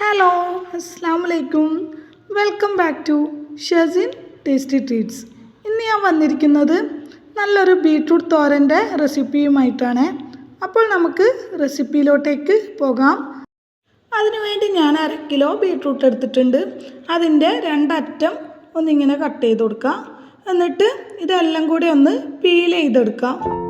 Hello അസ്സാം വലൈക്കും welcome back to Shezin tasty treats ഇന്ന് ഞാൻ വന്നിരിക്കുന്നത് നല്ലൊരു ബീട്രൂട്ട് തോരന്റെ റെസിപ്പിയുമായിട്ടാണ് അപ്പോൾ നമുക്ക് റെസിപ്പിയിലോട്ടേക്ക് പോകാം. അതിനുവേണ്ടി ഞാൻ അര കിലോ ബീട്രൂട്ട് എടുത്തിട്ടുണ്ട്. അതിന്റെ രണ്ടറ്റം ഒന്നിങ്ങനെ കട്ട് ചെയ്ത് കൊടുക്കാം. എന്നിട്ട് ഇതെല്ലാം കൂടി ഒന്ന് പീൽ ചെയ്തെടുക്കാം.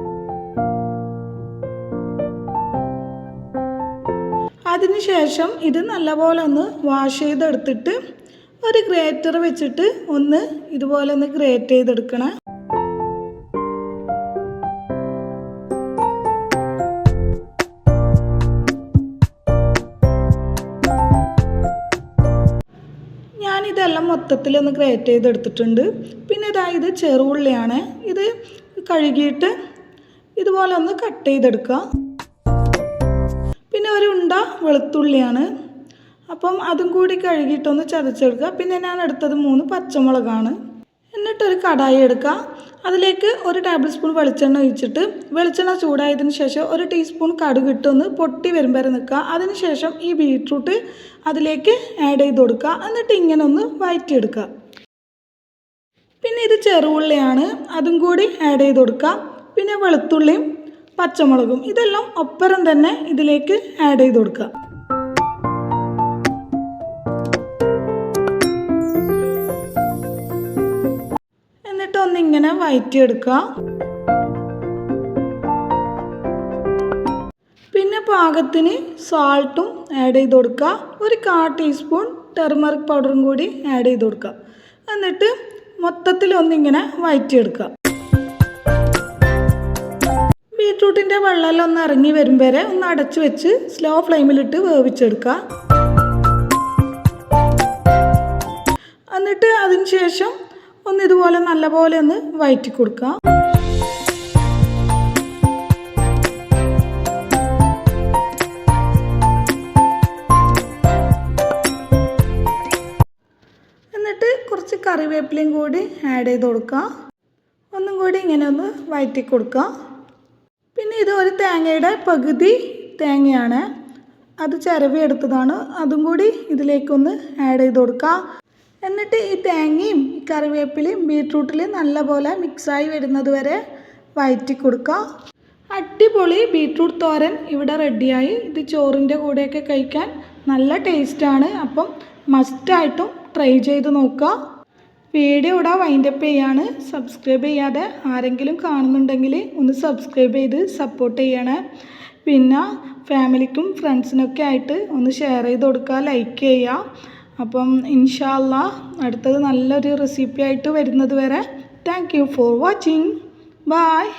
അതിനുശേഷം ഇത് നല്ലപോലെ ഒന്ന് വാഷ് ചെയ്തെടുത്തിട്ട് ഒരു ഗ്രേറ്റർ വെച്ചിട്ട് ഒന്ന് ഇതുപോലെ ഒന്ന് ഗ്രേറ്റ് ചെയ്തെടുക്കണം. ഞാനിതെല്ലാം മൊത്തത്തിൽ ഒന്ന് ഗ്രേറ്റ് ചെയ്തെടുത്തിട്ടുണ്ട്. പിന്നെ ഇതാ ഇത് ചെറുള്ളിയാണ് ഇത് കഴുകിയിട്ട് ഇതുപോലെ ഒന്ന് കട്ട് ഒരു ഉണ്ട വെളുത്തുള്ളിയാണ്. അപ്പം അതും കൂടി കഴുകിയിട്ടൊന്ന് ചതച്ചെടുക്കുക. പിന്നെ ഞാൻ എടുത്തത് മൂന്ന് പച്ചമുളകാണ്. എന്നിട്ടൊരു കടായി എടുക്കുക. അതിലേക്ക് ഒരു ടേബിൾ സ്പൂൺ വെളിച്ചെണ്ണ ഒഴിച്ചിട്ട് വെളിച്ചെണ്ണ ചൂടായതിന് ശേഷം ഒരു ടീസ്പൂൺ കടുക് ഇട്ടൊന്ന് പൊട്ടി വരുമ്പോൾ വരെ നിൽക്കുക. അതിന് ശേഷം ഈ ബീട്രൂട്ട് അതിലേക്ക് ആഡ് ചെയ്ത് കൊടുക്കുക. എന്നിട്ട് ഇങ്ങനെ ഒന്ന് വഴറ്റിയെടുക്കുക പിന്നെ ഇത് ചെറുള്ളിയാണ് അതും കൂടി ആഡ് ചെയ്ത് കൊടുക്കുക. പിന്നെ വെളുത്തുള്ളിയും പച്ചമുളകും ഇതെല്ലാം ഒപ്പരം തന്നെ ഇതിലേക്ക് ആഡ് ചെയ്ത് കൊടുക്കുക. എന്നിട്ട് ഒന്നിങ്ങനെ വയറ്റിയെടുക്കുക. പിന്നെ പാകത്തിന് സാൾട്ടും ആഡ് ചെയ്ത് കൊടുക്കുക. ഒരു കാ ടീസ്പൂൺ ടെർമറിക് പൗഡറും കൂടി ആഡ് ചെയ്ത് കൊടുക്കുക. എന്നിട്ട് മൊത്തത്തിൽ ഒന്നിങ്ങനെ വഴറ്റിയെടുക്കുക ബീട്രൂട്ടിന്റെ വെള്ളമെല്ലാം ഒന്ന് ഇറങ്ങി വരും വരെ ഒന്ന് അടച്ചു വെച്ച് സ്ലോ ഫ്ലെയിമിലിട്ട് വേവിച്ചെടുക്കുക എന്നിട്ട് അതിന് ശേഷം ഒന്ന് ഇതുപോലെ നല്ലപോലെ ഒന്ന് വയറ്റി കൊടുക്കുക എന്നിട്ട് കുറച്ച് കറിവേപ്പിലയും കൂടി ആഡ് ചെയ്ത് കൊടുക്കുക ഒന്നും കൂടി ഇങ്ങനെ ഒന്ന് വയറ്റി കൊടുക്കുക ഇത് ഒരു തേങ്ങയുടെ പകുതി തേങ്ങയാണ്. അത് ചിരവി എടുത്തതാണ്. അതും കൂടി ഇതിലേക്കൊന്ന് ആഡ് ചെയ്ത് കൊടുക്കാം. എന്നിട്ട് ഈ തേങ്ങയും ഈ കറിവേപ്പിലയും ബീട്രൂട്ടിൽ നല്ലപോലെ മിക്സായി വരുന്നത് വരെ വയറ്റി കൊടുക്കുക അടിപൊളി ബീട്രൂട്ട് തോരൻ ഇവിടെ റെഡിയായി. ഇത് ചോറിന്റെ കൂടെയൊക്കെ കഴിക്കാൻ നല്ല ടേസ്റ്റാണ് അപ്പം മസ്റ്റായിട്ടും ട്രൈ ചെയ്ത് നോക്കുക വീഡിയോ ഇവിടെ വൈൻഡപ്പ് ചെയ്യാണ്. സബ്സ്ക്രൈബ് ചെയ്യാതെ ആരെങ്കിലും കാണുന്നുണ്ടെങ്കിൽ ഒന്ന് സബ്സ്ക്രൈബ് ചെയ്ത് സപ്പോർട്ട് ചെയ്യണം. പിന്നെ ഫാമിലിക്കും ഫ്രണ്ട്സിനൊക്കെ ആയിട്ട് ഒന്ന് ഷെയർ ചെയ്ത് കൊടുക്കുക ലൈക്ക് ചെയ്യുക. അപ്പം ഇൻഷാല്ല അടുത്തത് നല്ലൊരു റെസിപ്പി ആയിട്ട് വരുന്നത് വരെ. Thank you for watching bye